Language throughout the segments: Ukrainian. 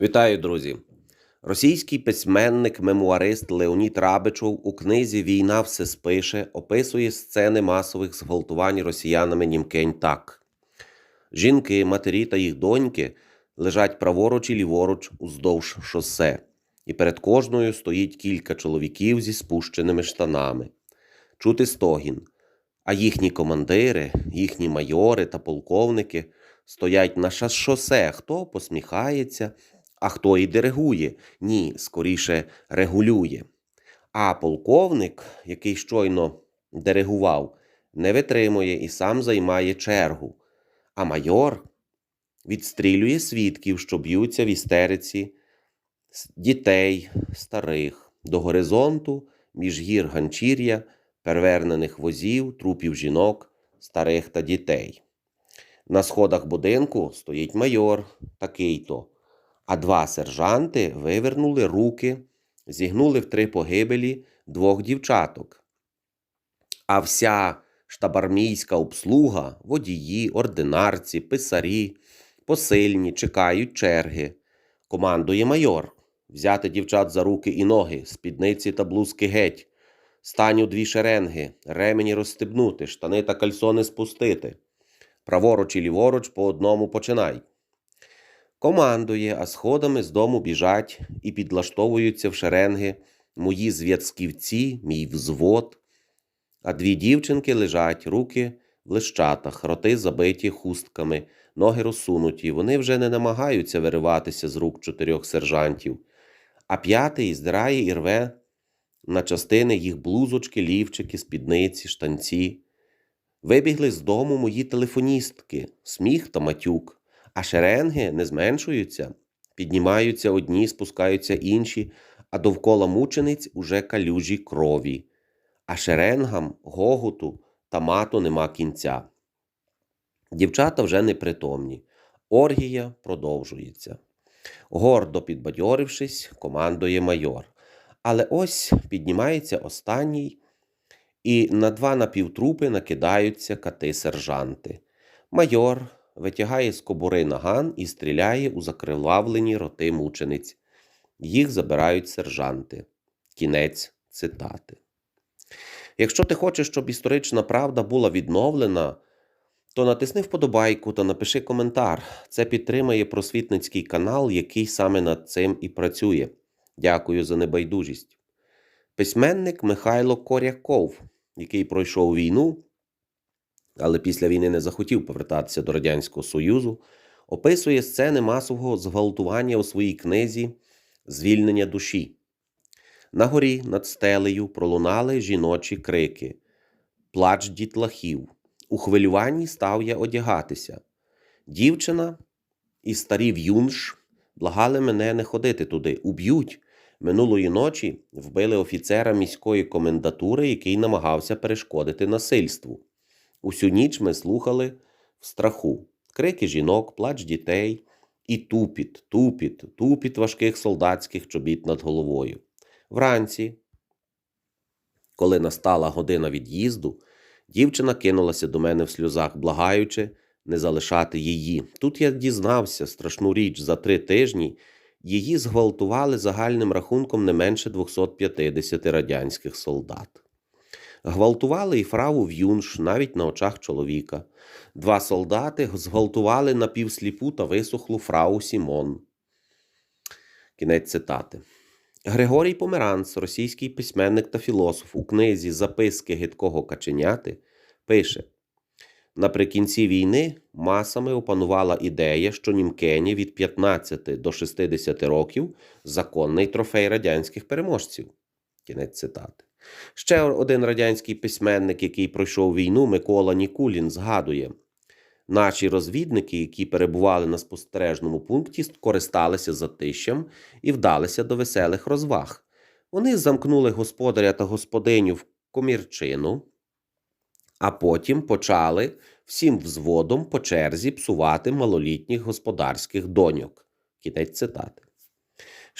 Вітаю, друзі! Російський письменник, мемуарист Леонід Рабичов у книзі Війна все спише описує сцени масових зґвалтувань росіянами Німкень так: жінки, матері та їх доньки лежать праворуч і ліворуч уздовж шосе, і перед кожною стоїть кілька чоловіків зі спущеними штанами. Чути стогін, а їхні командири, їхні майори та полковники стоять на шосе, хто посміхається, а хто і диригує, ні, скоріше регулює. А полковник, який щойно диригував, не витримує і сам займає чергу. А майор відстрілює свідків, що б'ються в істериці дітей, старих, до горизонту, між гір ганчір'я, перевернених возів, трупів жінок, старих та дітей. На сходах будинку стоїть майор, такий-то, а два сержанти вивернули руки, зігнули в три погибелі двох дівчаток. А вся штабармійська обслуга, водії, ординарці, писарі, посильні чекають черги. Командує майор взяти дівчат за руки і ноги, спідниці та блузки геть, стань у дві шеренги, ремені розстебнути, штани та кальсони спустити. Праворуч і ліворуч по одному починай. Командує, а сходами з дому біжать і підлаштовуються в шеренги мої зв'язківці, мій взвод. А дві дівчинки лежать, руки в лищатах, роти забиті хустками, ноги розсунуті. Вони вже не намагаються вириватися з рук чотирьох сержантів. А п'ятий здирає і рве на частини їх блузочки, лівчики, спідниці, штанці. Вибігли з дому мої телефоністки, сміх та матюк, а шеренги не зменшуються, піднімаються одні, спускаються інші, а довкола мучениць уже калюжі крові. А шеренгам, гоготу та мату нема кінця. Дівчата вже непритомні. Оргія продовжується. Гордо підбадьорившись, командує майор. Але ось піднімається останній, і на два напівтрупи накидаються кати-сержанти. Майор витягає з кобури наган і стріляє у закривавлені роти мучениць. Їх забирають сержанти. Кінець цитати. Якщо ти хочеш, щоб історична правда була відновлена, то натисни вподобайку та напиши коментар. Це підтримає просвітницький канал, який саме над цим і працює. Дякую за небайдужість. Письменник Михайло Коряков, який пройшов війну, але після війни не захотів повертатися до Радянського Союзу, описує сцени масового зґвалтування у своїй книзі Звільнення душі. На горі над стелею пролунали жіночі крики, плач дітлахів. У хвилюванні став я одягатися. Дівчина і старі в'юнш благали мене не ходити туди, уб'ють. Минулої ночі вбили офіцера міської комендатури, який намагався перешкодити насильству. Усю ніч ми слухали в страху крики жінок, плач дітей і тупіт, тупіт, тупіт важких солдатських чобіт над головою. Вранці, коли настала година від'їзду, дівчина кинулася до мене в сльозах, благаючи не залишати її. Тут я дізнався страшну річ за три тижні. Її зґвалтували загальним рахунком не менше 250 радянських солдат. Гвалтували і фраву В'юнш навіть на очах чоловіка. Два солдати зґвалтували напівсліпу та висохлу фрау Сімон. Кінець цитати. Григорій Померанц, російський письменник та філософ, у книзі Записки гидкого каченяти пише: Наприкінці війни масами опанувала ідея, що німкені від 15 до 60 років законний трофей радянських переможців. Кінець цитати. Ще один радянський письменник, який пройшов війну, Микола Нікулін, згадує: наші розвідники, які перебували на спостережному пункті, користалися затищем і вдалися до веселих розваг. Вони замкнули господаря та господиню в комірчину, а потім почали всім взводом по черзі псувати малолітніх господарських доньок. Кінець цитати.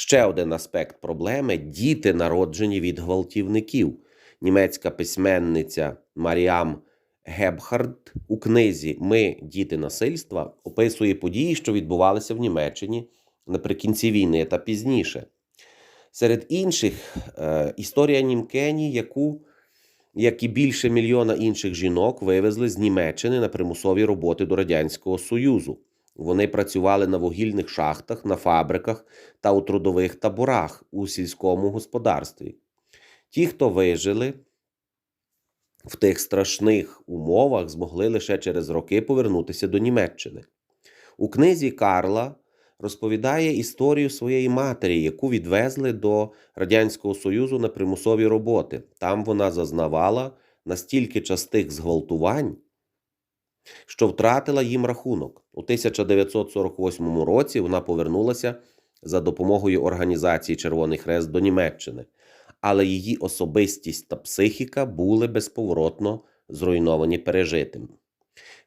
Ще один аспект проблеми діти, народжені від гвалтівників. Німецька письменниця Маріам Гебхард у книзі Ми діти насильства описує події, що відбувалися в Німеччині наприкінці війни та пізніше. Серед інших е, історія Німкені, яку, як і більше мільйона інших жінок, вивезли з Німеччини на примусові роботи до Радянського Союзу. Вони працювали на вугільних шахтах, на фабриках та у трудових таборах у сільському господарстві. Ті, хто вижили в тих страшних умовах, змогли лише через роки повернутися до Німеччини. У книзі Карла розповідає історію своєї матері, яку відвезли до Радянського Союзу на примусові роботи. Там вона зазнавала настільки частих зґвалтувань, що втратила їм рахунок. У 1948 році вона повернулася за допомогою організації Червоний Хрест до Німеччини, але її особистість та психіка були безповоротно зруйновані пережитим.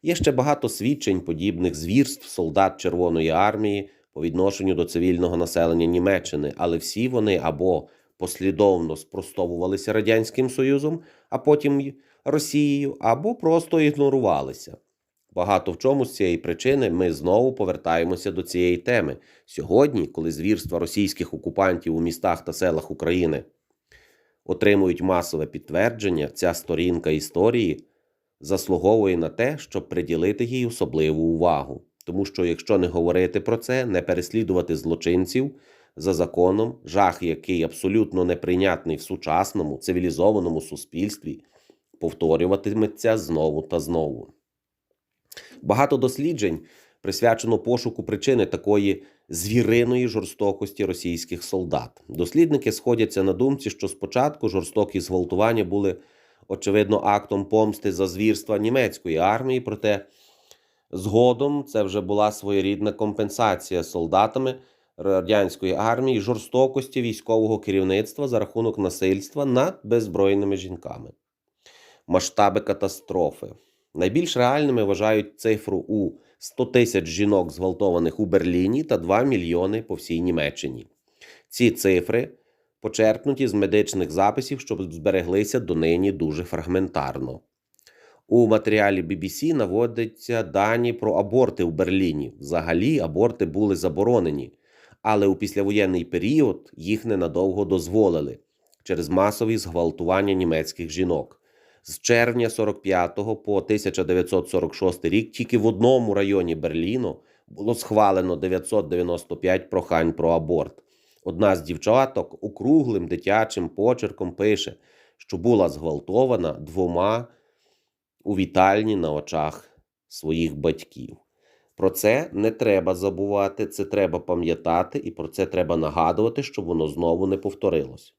Є ще багато свідчень подібних звірств солдат Червоної армії по відношенню до цивільного населення Німеччини, але всі вони або послідовно спростовувалися Радянським Союзом, а потім Росією, або просто ігнорувалися. Багато в чому з цієї причини ми знову повертаємося до цієї теми сьогодні, коли звірства російських окупантів у містах та селах України отримують масове підтвердження, ця сторінка історії заслуговує на те, щоб приділити їй особливу увагу. Тому що, якщо не говорити про це, не переслідувати злочинців за законом, жах, який абсолютно неприйнятний в сучасному цивілізованому суспільстві, повторюватиметься знову та знову. Багато досліджень присвячено пошуку причини такої звіриної жорстокості російських солдат. Дослідники сходяться на думці, що спочатку жорстокі зґвалтування були очевидно актом помсти за звірства німецької армії, проте згодом це вже була своєрідна компенсація солдатами радянської армії жорстокості військового керівництва за рахунок насильства над беззбройними жінками. Масштаби катастрофи. Найбільш реальними вважають цифру у 100 тисяч жінок, зґвалтованих у Берліні, та 2 мільйони по всій Німеччині. Ці цифри почерпнуті з медичних записів, що збереглися донині дуже фрагментарно. У матеріалі BBC наводяться дані про аборти у Берліні. Взагалі, аборти були заборонені, але у післявоєнний період їх ненадовго дозволили через масові зґвалтування німецьких жінок. З червня 45 по 1946 рік тільки в одному районі Берліну було схвалено 995 прохань про аборт. Одна з дівчаток округлим дитячим почерком пише, що була зґвалтована двома у вітальні на очах своїх батьків. Про це не треба забувати, це треба пам'ятати, і про це треба нагадувати, щоб воно знову не повторилось.